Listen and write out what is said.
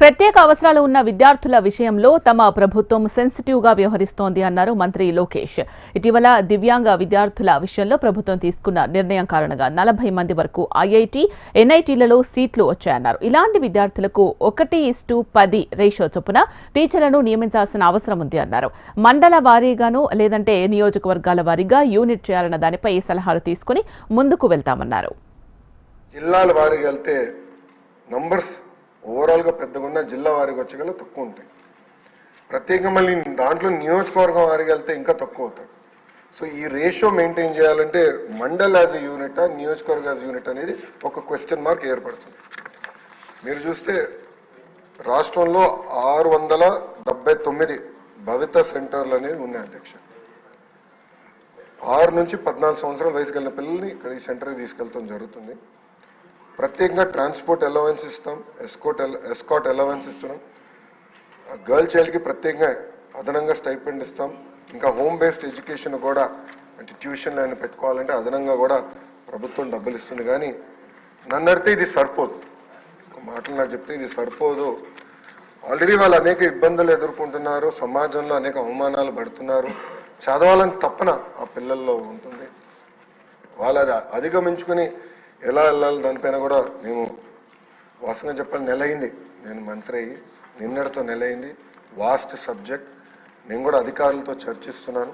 ప్రత్యేక అవసరాలు ఉన్న విద్యార్థుల విషయంలో తమ ప్రభుత్వం సెన్సిటివ్గా వ్యవహరిస్తోంది అన్నారు మంత్రి లోకేష్. ఇటీవల దివ్యాంగ విద్యార్థుల విషయంలో ప్రభుత్వం తీసుకున్న నిర్ణయం కారణంగా నలభై మంది వరకు ఐఐటి ఎన్ఐటీలలో సీట్లు వచ్చాయన్నారు. ఇలాంటి విద్యార్థులకు ఒకటి ఇస్టు పది రేషియో చొప్పున టీచర్లను నియమించాల్సిన అవసరం ఉంది అన్నారు. మండల వారీగాను లేదంటే నియోజకవర్గాల వారీగా యూనిట్ చేయాలన్న దానిపై సలహాలు తీసుకుని ముందుకు వెళ్తామన్నారు. జిల్లాల వారీగా వెళ్తే నంబర్స్ ఓవరాల్గా పెద్దగా ఉన్న జిల్లా వారికి వచ్చేగల తక్కువ ఉంటాయి. ప్రత్యేకంగా మళ్ళీ దాంట్లో నియోజకవర్గం వారికి వెళ్తే ఇంకా తక్కువ అవుతాయి. సో ఈ రేషియో మెయింటైన్ చేయాలంటే మండల్ యాజ్ ఎ యూనిట్ నియోజకవర్గ యాజ్ యూనిట్ అనేది ఒక క్వశ్చన్ మార్క్ ఏర్పడుతుంది. మీరు చూస్తే రాష్ట్రంలో ఆరు వందల డెబ్బై తొమ్మిది భవిత సెంటర్లు అనేవి ఉన్నాయి అధ్యక్ష. ఆరు నుంచి పద్నాలుగు సంవత్సరాల వయసు కలిగిన పిల్లల్ని ఇక్కడ ఈ సెంటర్కి తీసుకెళ్తాం జరుగుతుంది. ప్రత్యేకంగా ట్రాన్స్పోర్ట్ అలవెన్స్ ఇస్తాం ఎస్కోట్ ఎస్కాట్ అలవెన్స్ ఇస్తున్నాం. గర్ల్ చైల్డ్కి ప్రత్యేకంగా అదనంగా స్టైపెండ్ ఇస్తాం. ఇంకా హోమ్ బేస్డ్ ఎడ్యుకేషన్ కూడా అంటే ట్యూషన్లు ఆయన పెట్టుకోవాలంటే అదనంగా కూడా ప్రభుత్వం డబ్బులు ఇస్తుంది. కానీ నన్ను ఇది సరిపోదు. ఒక మాటలు నాకు చెప్తే ఇది సరిపోదు. ఆల్రెడీ వాళ్ళు అనేక ఇబ్బందులు ఎదుర్కొంటున్నారు. సమాజంలో అనేక అవమానాలు పడుతున్నారు. చదవాలని తప్పన ఆ పిల్లల్లో ఉంటుంది. వాళ్ళు అది అధిగమించుకుని ఎలా వెళ్ళాలి దానిపైన కూడా మేము వాస్తవంగా చెప్పాలి నెల అయింది నేను మంత్రి అయ్యి నిన్నటితో నెల అయింది వాస్ట్ సబ్జెక్ట్ నేను కూడా అధికారులతో చర్చిస్తున్నాను.